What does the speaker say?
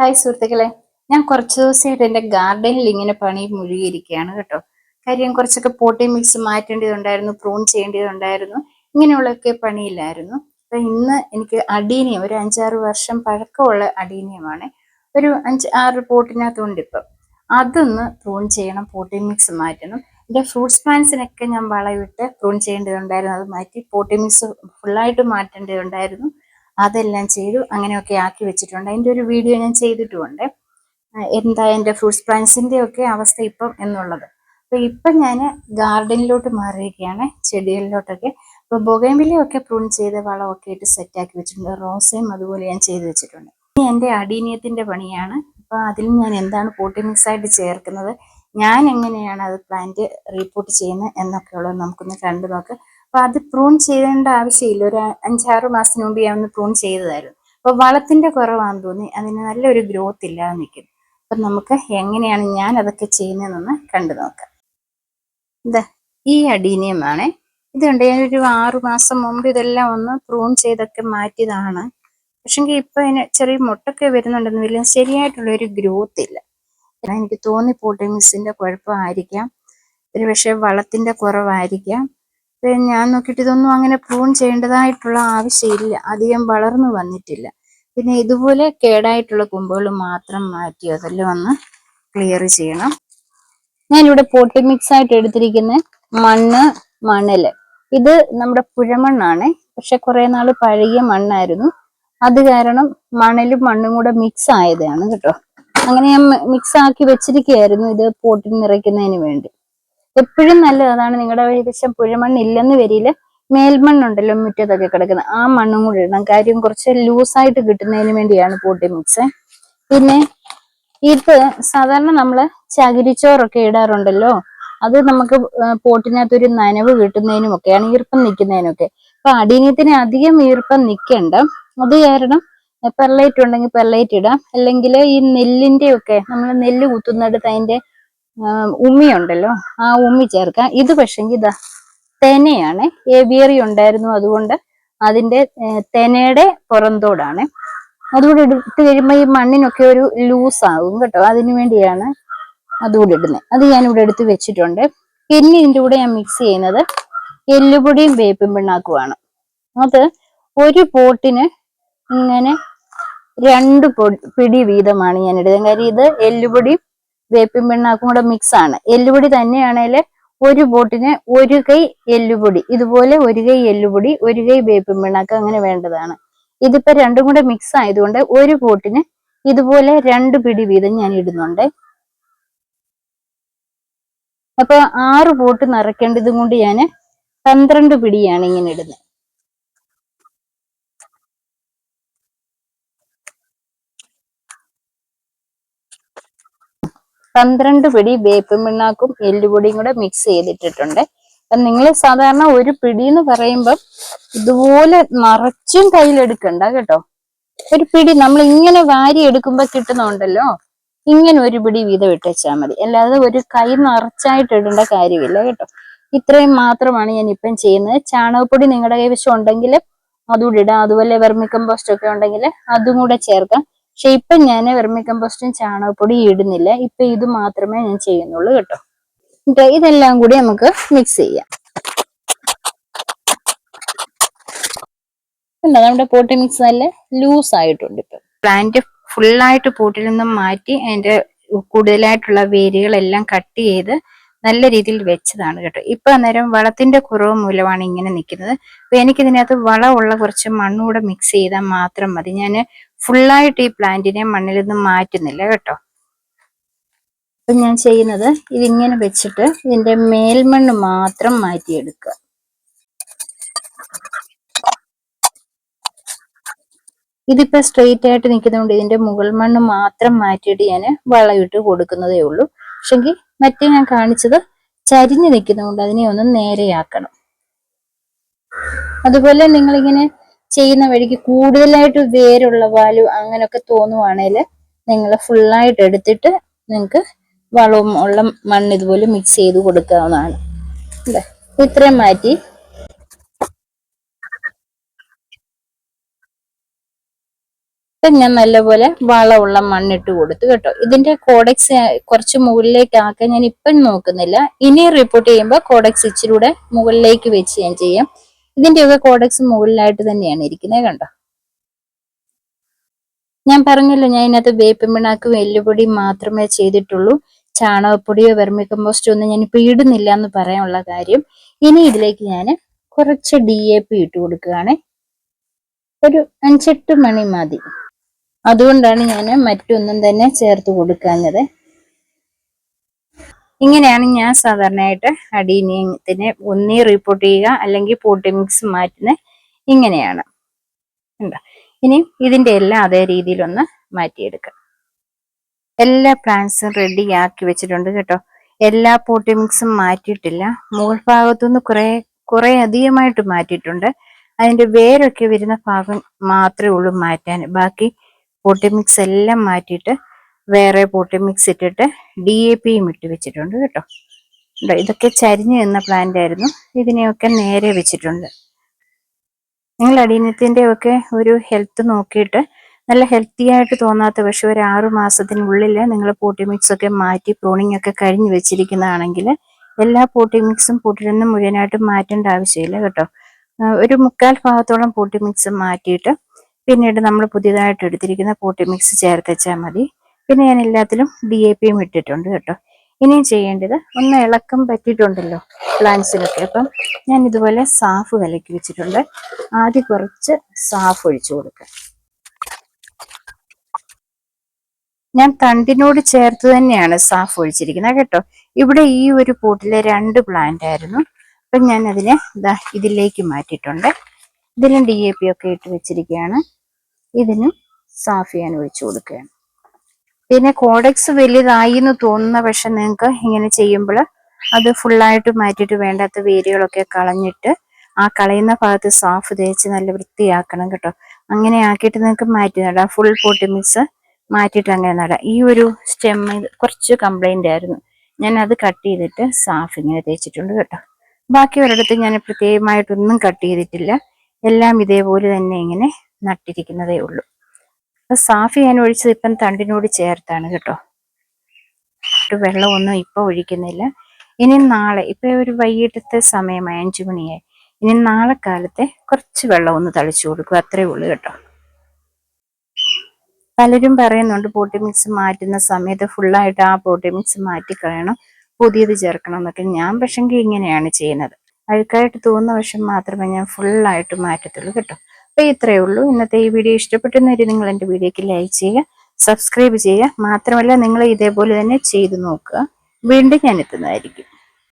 Hi സുഹൃത്തുക്കളെ. ഞാൻ കുറച്ച് ദിവസമായിട്ട് എന്റെ ഗാർഡനിൽ ഇങ്ങനെ പണി മുഴുകിയിരിക്കുകയാണ് കേട്ടോ. കാര്യം കുറച്ചൊക്കെ പോട്ടി മിക്സ് മാറ്റേണ്ടതുണ്ടായിരുന്നു പ്രൂൺ ചെയ്യേണ്ടതുണ്ടായിരുന്നു ഇങ്ങനെയുള്ളൊക്കെ പണിയില്ലായിരുന്നു. അപ്പൊ ഇന്ന് എനിക്ക് അടീനിയം ഒരു അഞ്ചാറ് വർഷം പഴക്കമുള്ള അടീനിയമാണ്. ഒരു അഞ്ച് ആറ് പോട്ടിനകത്തുണ്ട് ഇപ്പം. അതൊന്ന് പ്രൂൺ ചെയ്യണം പോട്ടി മിക്സ് മാറ്റണം. എന്റെ ഫ്രൂട്ട്സ് പ്ലാന്റ്സിനൊക്കെ ഞാൻ വളവിട്ട് പ്രൂൺ ചെയ്യേണ്ടതുണ്ടായിരുന്നു. അത് മാറ്റി പോട്ടി മിക്സ് ഫുള്ളായിട്ട് മാറ്റേണ്ടതുണ്ടായിരുന്നു. അതെല്ലാം ചെയ്തു അങ്ങനെയൊക്കെ ആക്കി വെച്ചിട്ടുണ്ട്. അതിന്റെ ഒരു വീഡിയോ ഞാൻ ചെയ്തിട്ടുമുണ്ട്. എന്താ എന്റെ ഫ്രൂട്ട്സ് പ്ലാന്റ്സിന്റെ ഒക്കെ അവസ്ഥ ഇപ്പം എന്നുള്ളത്. അപ്പോൾ ഇപ്പം ഞാൻ ഗാർഡനിലോട്ട് മാറിയിരിക്കുകയാണ് ചെടികളിലോട്ടൊക്കെ. അപ്പോൾ ബൊഗൈമിലയൊക്കെ പ്രൂൺ ചെയ്ത് വളമൊക്കെ ഇട്ട് സെറ്റാക്കി വെച്ചിട്ടുണ്ട്. റോസയും അതുപോലെ ഞാൻ ചെയ്ത് വെച്ചിട്ടുണ്ട്. ഇനി എന്റെ അടീനിയത്തിന്റെ പണിയാണ്. അപ്പോൾ അതിൽ ഞാൻ എന്താണ് പോട്ടി മിക്സ് ആയിട്ട് ചേർക്കുന്നത് ഞാൻ എങ്ങനെയാണ് അത് പ്ലാന്റ് റീപ്പോർട്ട് ചെയ്യുന്നത് എന്നൊക്കെയുള്ളത് നമുക്കൊന്ന് കണ്ടു നോക്കാം അപ്പൊ അത് പ്രൂൺ ചെയ്യേണ്ട ആവശ്യമില്ല. ഒരു അഞ്ചാറ് മാസത്തിന് മുമ്പ് ഞാൻ ഒന്ന് പ്രൂൺ ചെയ്തതായിരുന്നു. അപ്പൊ വളത്തിന്റെ കുറവാണെന്ന് തോന്നി. അതിന് നല്ലൊരു ഗ്രോത്ത് ഇല്ലാതെ നിൽക്കും അപ്പൊ നമുക്ക് എങ്ങനെയാണ് ഞാൻ അതൊക്കെ ചെയ്യുന്നതെന്ന് കണ്ടു നോക്കാം. ഇതാ ഈ അടീനിയമാണ്. ഇതുണ്ട് ഞാനൊരു ആറു മാസം മുമ്പ് ഇതെല്ലാം ഒന്ന് പ്രൂൺ ചെയ്തൊക്കെ മാറ്റിയതാണ്. പക്ഷെങ്കിൽ ഇപ്പൊ അതിന് ചെറിയ മുട്ടൊക്കെ വരുന്നുണ്ടെന്ന് വലിയ ശരിയായിട്ടുള്ള ഒരു ഗ്രോത്ത് ഇല്ല. എനിക്ക് തോന്നി പോട്ടിമിക്സിന്റെ കുഴപ്പമായിരിക്കാം. ഒരു പക്ഷെ വളത്തിന്റെ കുറവായിരിക്കാം. ഞാൻ നോക്കിയിട്ട് ഇതൊന്നും അങ്ങനെ പ്രൂൺ ചെയ്യേണ്ടതായിട്ടുള്ള ആവശ്യമില്ല. അധികം വളർന്നു വന്നിട്ടില്ല. പിന്നെ ഇതുപോലെ കേടായിട്ടുള്ള കൊമ്പുകൾ മാത്രം മാറ്റി അതെല്ലാം ഒന്ന് ക്ലിയർ ചെയ്യണം. ഞാനിവിടെ പോട്ടി മിക്സ് ആയിട്ട് എടുത്തിരിക്കുന്ന മണ്ണ് മണൽ. ഇത് നമ്മുടെ പുഴമണ്ണാണ്. പക്ഷെ കുറെ നാൾ പഴകിയ മണ്ണായിരുന്നു. അത് കാരണം മണലും മണ്ണും കൂടെ മിക്സ് ആയതാണ് കേട്ടോ. അങ്ങനെ ഞാൻ മിക്സ് ആക്കി വെച്ചിരിക്കുകയായിരുന്നു ഇത് പോട്ടിൽ നിറയ്ക്കുന്നതിന് വേണ്ടി. എപ്പോഴും നല്ലത് അതാണ് നിങ്ങളുടെ ഏകദേശം പുഴമണ്ണ് ഇല്ലെന്ന് വരിയിൽ മേൽമണ്ണുണ്ടല്ലോ മുറ്റത്തൊക്കെ കിടക്കുന്നത് ആ മണ്ണും കൂടി ഇടണം. കാര്യം കുറച്ച് ലൂസായിട്ട് കിട്ടുന്നതിന് വേണ്ടിയാണ് പൂട്ടി മിക്സ്. പിന്നെ ഇത് സാധാരണ നമ്മൾ ചകിരിച്ചോറൊക്കെ ഇടാറുണ്ടല്ലോ. അത് നമുക്ക് പോട്ടിനകത്ത് ഒരു നനവ് കിട്ടുന്നതിനും ഒക്കെയാണ് ഈർപ്പം നിൽക്കുന്നതിനൊക്കെ. അപ്പൊ അടീനത്തിന് അധികം ഈർപ്പം നിൽക്കണ്ട. അത് കാരണം പെർലൈറ്റ് ഉണ്ടെങ്കിൽ പെർലൈറ്റ് ഇടാം. അല്ലെങ്കിൽ ഈ നെല്ലിന്റെ ഒക്കെ നമ്മൾ നെല്ല് കുത്തുന്നിടത്ത് അതിന്റെ ഉമ്മിയുണ്ടല്ലോ. ആ ഉമ്മി ചേർക്കാം. ഇത് പക്ഷെങ്കിൽ ഇതാ തെനയാണ്. ഏവിയറി ഉണ്ടായിരുന്നു അതുകൊണ്ട് അതിന്റെ തെനയുടെ പുറന്തോടാണ്. അതുകൂടി എടുത്ത് കഴിയുമ്പോൾ ഈ മണ്ണിനൊക്കെ ഒരു ലൂസ് ആകും കേട്ടോ. അതിനു വേണ്ടിയാണ് അതുകൂടി ഇടുന്നത്. അത് ഞാൻ ഇവിടെ എടുത്ത് വെച്ചിട്ടുണ്ട്. പിന്നെ ഇതിന്റെ കൂടെ ഞാൻ മിക്സ് ചെയ്യുന്നത് എല്ലുപൊടിയും വേപ്പും പിണ്ണാക്കുമാണ്. അത് ഒരു പോട്ടിന് ഇങ്ങനെ രണ്ട് പൊടി പിടി വീതമാണ് ഞാൻ ഇടുന്നത്. കാര്യം ഇത് എല്ലുപൊടിയും വേപ്പിൻ പിണ്ണാക്കും കൂടെ മിക്സ് ആണ്. എല്ലുപൊടി തന്നെയാണെങ്കിൽ ഒരു ബോട്ടിന് ഒരു കൈ എല്ലുപൊടി ഇതുപോലെ ഒരു കൈ എല്ലുപൊടി ഒരു കൈ വേപ്പിൻ പിണ്ണാക്ക് അങ്ങനെ വേണ്ടതാണ്. ഇതിപ്പോ രണ്ടും കൂടെ മിക്സ് ആയതുകൊണ്ട് ഒരു ബോട്ടിന് ഇതുപോലെ രണ്ട് പിടി വീതം ഞാൻ ഇടുന്നുണ്ട്. അപ്പൊ ആറ് ബോട്ട് നിറയ്ക്കേണ്ടതും കൊണ്ട് ഞാൻ പന്ത്രണ്ട് പിടിയാണ് ഇങ്ങനെ ഇടുന്നത്. പന്ത്രണ്ട് പിടി വേപ്പ് മിണ്ണാക്കും എല്ലുപൊടിയും കൂടെ മിക്സ് ചെയ്തിട്ടിട്ടുണ്ട്. നിങ്ങൾ സാധാരണ ഒരു പിടി എന്ന് പറയുമ്പം ഇതുപോലെ നിറച്ചും കയ്യിലെടുക്കണ്ട കേട്ടോ. ഒരു പിടി നമ്മൾ ഇങ്ങനെ വാരി എടുക്കുമ്പോൾ കിട്ടുന്നുണ്ടല്ലോ. ഇങ്ങനെ ഒരു പിടി വീതം ഇട്ടുവെച്ചാൽ മതി. അല്ലാതെ ഒരു കൈ നിറച്ചായിട്ട് ഇടേണ്ട കാര്യമില്ല കേട്ടോ. ഇത്രയും മാത്രമാണ് ഞാൻ ഇപ്പം ചെയ്യുന്നത്. ചാണകപ്പൊടി നിങ്ങളുടെ കൈവശം ഉണ്ടെങ്കിൽ അതുകൂടി ഇടാം. അതുപോലെ വെർമി കമ്പോസ്റ്റ് ഒക്കെ ഉണ്ടെങ്കിൽ അതും കൂടെ ചേർക്കാം. പക്ഷെ ഇപ്പൊ ഞാൻ വെർമി കമ്പോസ്റ്റും ചാണകപ്പൊടി ഇടുന്നില്ല. ഇപ്പൊ ഇത് മാത്രമേ ഞാൻ ചെയ്യുന്നുള്ളൂ കേട്ടോ. ഇതെല്ലാം കൂടി നമുക്ക് മിക്സ് ചെയ്യാം. നമ്മുടെ പോട്ടി മിക്സ് നല്ല ലൂസ് ആയിട്ടുണ്ട് ഇപ്പൊ. പ്ലാന്റ് ഫുള്ളായിട്ട് പോട്ടിൽ നിന്നും മാറ്റി അതിന്റെ കൂടുതലായിട്ടുള്ള വേരുകളെല്ലാം കട്ട് ചെയ്ത് നല്ല രീതിയിൽ വെച്ചതാണ് കേട്ടോ. ഇപ്പൊ അന്നേരം വളത്തിന്റെ കുറവ് മൂലമാണ് ഇങ്ങനെ നിൽക്കുന്നത്. അപ്പൊ എനിക്കിതിനകത്ത് വളമുള്ള കുറച്ച് മണ്ണുകൂടെ മിക്സ് ചെയ്താൽ മാത്രം മതി. ഞാൻ ഫുള്ളായിട്ട് ഈ പ്ലാന്റിനെ മണ്ണിൽ നിന്ന് മാറ്റുന്നില്ല കേട്ടോ. അപ്പൊ ഞാൻ ചെയ്യുന്നത് ഇതിങ്ങനെ വെച്ചിട്ട് ഇതിന്റെ മേൽമണ്ണ് മാത്രം മാറ്റിയെടുക്കുക. ഇതിപ്പോ സ്ട്രെയിറ്റ് ആയിട്ട് നിൽക്കുന്നതുകൊണ്ട് ഇതിന്റെ മുകൾ മണ്ണ് മാത്രം മാറ്റിയിട്ട് ഞാൻ വളമിട്ട് കൊടുക്കുന്നതേ ഉള്ളൂ. പക്ഷെങ്കിൽ മറ്റേ ഞാൻ കാണിച്ചത് ചരിഞ്ഞു നിൽക്കുന്നതുകൊണ്ട് അതിനെ ഒന്ന് നേരെയാക്കണം. അതുപോലെ നിങ്ങളിങ്ങനെ ചെയ്യുന്ന വഴിക്ക് കൂടുതലായിട്ട് വേരുള്ള വാലു അങ്ങനെയൊക്കെ തോന്നുവാണെങ്കിൽ നിങ്ങൾ ഫുള്ളായിട്ട് എടുത്തിട്ട് നിങ്ങൾക്ക് വളവും ഉള്ള മണ്ണ് ഇതുപോലെ മിക്സ് ചെയ്ത് കൊടുക്കാവുന്നതാണ്. അല്ലേ ഇത്രയും മാറ്റി. ഇപ്പം ഞാൻ നല്ലപോലെ വളമുള്ള മണ്ണിട്ട് കൊടുത്തു കേട്ടോ. ഇതിന്റെ കോഡക്സ് കുറച്ച് മുകളിലേക്ക് ആക്കാൻ ഞാൻ ഇപ്പം നോക്കുന്നില്ല. ഇനി റിപ്പോർട്ട് ചെയ്യുമ്പോൾ കോഡക്സ് ഇച്ചിരി കൂടെ മുകളിലേക്ക് വെച്ച് ഞാൻ ചെയ്യാം. ഇതിന്റെയൊക്കെ കോഡക്സ് മുകളിലായിട്ട് തന്നെയാണ് ഇരിക്കുന്നത് കണ്ടോ? ഞാൻ പറഞ്ഞല്ലോ ഞാൻ ഇതിനകത്ത് വേപ്പിൻ പിണ്ണാക്കും എല്ലുപൊടി മാത്രമേ ചെയ്തിട്ടുള്ളൂ. ചാണകപ്പൊടിയോ വെർമി കമ്പോസ്റ്റോ ഒന്നും ഞാൻ ഇപ്പൊ ഇടുന്നില്ല എന്ന് പറയാനുള്ള കാര്യം. ഇനി ഇതിലേക്ക് ഞാൻ കുറച്ച് ഡി എ പി ഇട്ട് കൊടുക്കുകയാണ്. ഒരു അഞ്ചെട്ട് മണി മതി. അതുകൊണ്ടാണ് ഞാൻ മറ്റൊന്നും തന്നെ ചേർത്ത് കൊടുക്കാഞ്ഞത്. ഇങ്ങനെയാണ് ഞാൻ സാധാരണയായിട്ട് അടീനിയത്തിനെ ഒന്നീ റിപ്പോർട്ട് ചെയ്യുക അല്ലെങ്കിൽ പോട്ടി മിക്സ് മാറ്റുന്നത് ഇങ്ങനെയാണ്. ഇനി ഇതിന്റെ എല്ലാം അതേ രീതിയിലൊന്ന് മാറ്റിയെടുക്കാം. എല്ലാ പ്ലാന്റ്സും റെഡി ആക്കി വെച്ചിട്ടുണ്ട് കേട്ടോ. എല്ലാ പോട്ടി മിക്സും മാറ്റിയിട്ടില്ല. മുകൾ ഭാഗത്തുനിന്ന് കുറേ കുറെ അധികമായിട്ട് മാറ്റിയിട്ടുണ്ട്. അതിന്റെ വേരൊക്കെ വരുന്ന ഭാഗം മാത്രമേ ഉള്ളൂ മാറ്റാൻ. ബാക്കി പോട്ടി മിക്സ് എല്ലാം മാറ്റിയിട്ട് വേറെ പോട്ടി മിക്സ് ഇട്ടിട്ട് ഡി എ പിയും ഇട്ട് വെച്ചിട്ടുണ്ട് കേട്ടോ. ഇതൊക്കെ ചരിഞ്ഞു നിന്ന പ്ലാന്റ് ആയിരുന്നു. ഇതിനെയൊക്കെ നേരെ വെച്ചിട്ടുണ്ട്. നിങ്ങൾ അടീനത്തിന്റെ ഒക്കെ ഒരു ഹെൽത്ത് നോക്കിയിട്ട് നല്ല ഹെൽത്തി ആയിട്ട് തോന്നാത്ത പക്ഷെ ഒരു ആറു മാസത്തിനുള്ളിൽ നിങ്ങൾ പോട്ടി മിക്സ് മാറ്റി പ്രോണിംഗ് ഒക്കെ കഴിഞ്ഞ് വെച്ചിരിക്കുന്നതാണെങ്കിൽ എല്ലാ പോട്ടി മിക്സും പൊട്ടിലൊന്നും മുഴുവനായിട്ട് മാറ്റേണ്ട ആവശ്യമില്ല കേട്ടോ. ഒരു മുക്കാൽ ഭാഗത്തോളം പോട്ടി മിക്സ് മാറ്റിയിട്ട് പിന്നീട് നമ്മൾ പുതിയതായിട്ട് എടുത്തിരിക്കുന്ന പോട്ടി മിക്സ് ചേർത്തച്ചാൽ മതി. പിന്നെ ഞാൻ എല്ലാത്തിലും ഡി എ പിയും ഇട്ടിട്ടുണ്ട് കേട്ടോ. ഇനിയും ചെയ്യേണ്ടത് ഒന്ന് ഇളക്കം പറ്റിയിട്ടുണ്ടല്ലോ പ്ലാന്റ്സിലൊക്കെ അപ്പം ഞാൻ ഇതുപോലെ സാഫ് വിലക്കി വെച്ചിട്ടുണ്ട്. ആദ്യം കുറച്ച് സാഫ് ഒഴിച്ചു കൊടുക്കാം ഞാൻ തണ്ടിനോട് ചേർത്ത് തന്നെയാണ് സാഫ് ഒഴിച്ചിരിക്കുന്നത് കേട്ടോ. ഇവിടെ ഈ ഒരു പോട്ടിലെ രണ്ട് പ്ലാന്റ് ആയിരുന്നു. അപ്പൊ ഞാൻ അതിനെ ഇതാ ഇതിലേക്ക് മാറ്റിയിട്ടുണ്ട്. ഇതിലും ഡി എ പി ഒക്കെ ഇട്ട് വെച്ചിരിക്കുകയാണ്. ഇതിനും സാഫ് ചെയ്യാൻ ഒഴിച്ചു കൊടുക്കുകയാണ്. പിന്നെ കോഡക്സ് വലുതായി എന്ന് തോന്നുന്ന പക്ഷെ നിങ്ങൾക്ക് ഇങ്ങനെ ചെയ്യുമ്പോൾ അത് ഫുള്ളായിട്ട് മാറ്റിയിട്ട് വേണ്ടാത്ത വേരുകളൊക്കെ കളഞ്ഞിട്ട് ആ കളയുന്ന ഭാഗത്ത് സാഫ് തേച്ച് നല്ല വൃത്തിയാക്കണം കേട്ടോ. അങ്ങനെ ആക്കിയിട്ട് നിങ്ങൾക്ക് മാറ്റി നടാം. ഫുൾ പോട്ടി മിക്സ് മാറ്റിയിട്ട് അങ്ങനെ നടാം. ഈ ഒരു സ്റ്റെം കുറച്ച് കംപ്ലൈന്റ് ആയിരുന്നു. ഞാൻ അത് കട്ട് ചെയ്തിട്ട് സാഫ് ഇങ്ങനെ തേച്ചിട്ടുണ്ട് കേട്ടോ. ബാക്കി ഒരിടത്ത് ഞാൻ പ്രത്യേകമായിട്ടൊന്നും കട്ട് ചെയ്തിട്ടില്ല. എല്ലാം ഇതേപോലെ തന്നെ ഇങ്ങനെ നട്ടിരിക്കുന്നതേ ഉള്ളൂ. സാഫ് ഞാൻ ഒഴിച്ചത് ഇപ്പം തണ്ടിനോട് ചേർത്താണ് കേട്ടോ. ഒരു വെള്ളമൊന്നും ഇപ്പൊ ഒഴിക്കുന്നില്ല. ഇനി നാളെ ഇപ്പൊ ഒരു വൈകിട്ടത്തെ സമയമായി അഞ്ചു മണിയായി. ഇനി നാളെ കാലത്തെ കുറച്ച് വെള്ളം ഒന്ന് തളിച്ചു കൊടുക്കുക അത്രേ ഉള്ളൂ കേട്ടോ. പലരും പറയുന്നുണ്ട് പോട്ടി മിക്സ് മാറ്റുന്ന സമയത്ത് ഫുള്ളായിട്ട് ആ പോട്ടി മിക്സ് മാറ്റി കളയണം പുതിയത് ചേർക്കണം എന്നൊക്കെ ഞാൻ പക്ഷെങ്കിൽ ഇങ്ങനെയാണ് ചെയ്യുന്നത്. അഴുക്കായിട്ട് തോന്നുന്ന വശം മാത്രമേ ഞാൻ ഫുള്ളായിട്ട് മാറ്റത്തുള്ളൂ കേട്ടോ. അപ്പൊ ഇത്രയേ ഉള്ളൂ. ഇന്നത്തെ ഈ വീഡിയോ ഇഷ്ടപ്പെട്ടെന്നൊരു നിങ്ങൾ എന്റെ വീഡിയോക്ക് ലൈക്ക് ചെയ്യുക സബ്സ്ക്രൈബ് ചെയ്യുക. മാത്രമല്ല നിങ്ങൾ ഇതേപോലെ തന്നെ ചെയ്തു നോക്കുക. വീണ്ടും ഞാൻ എത്തുന്നതായിരിക്കും.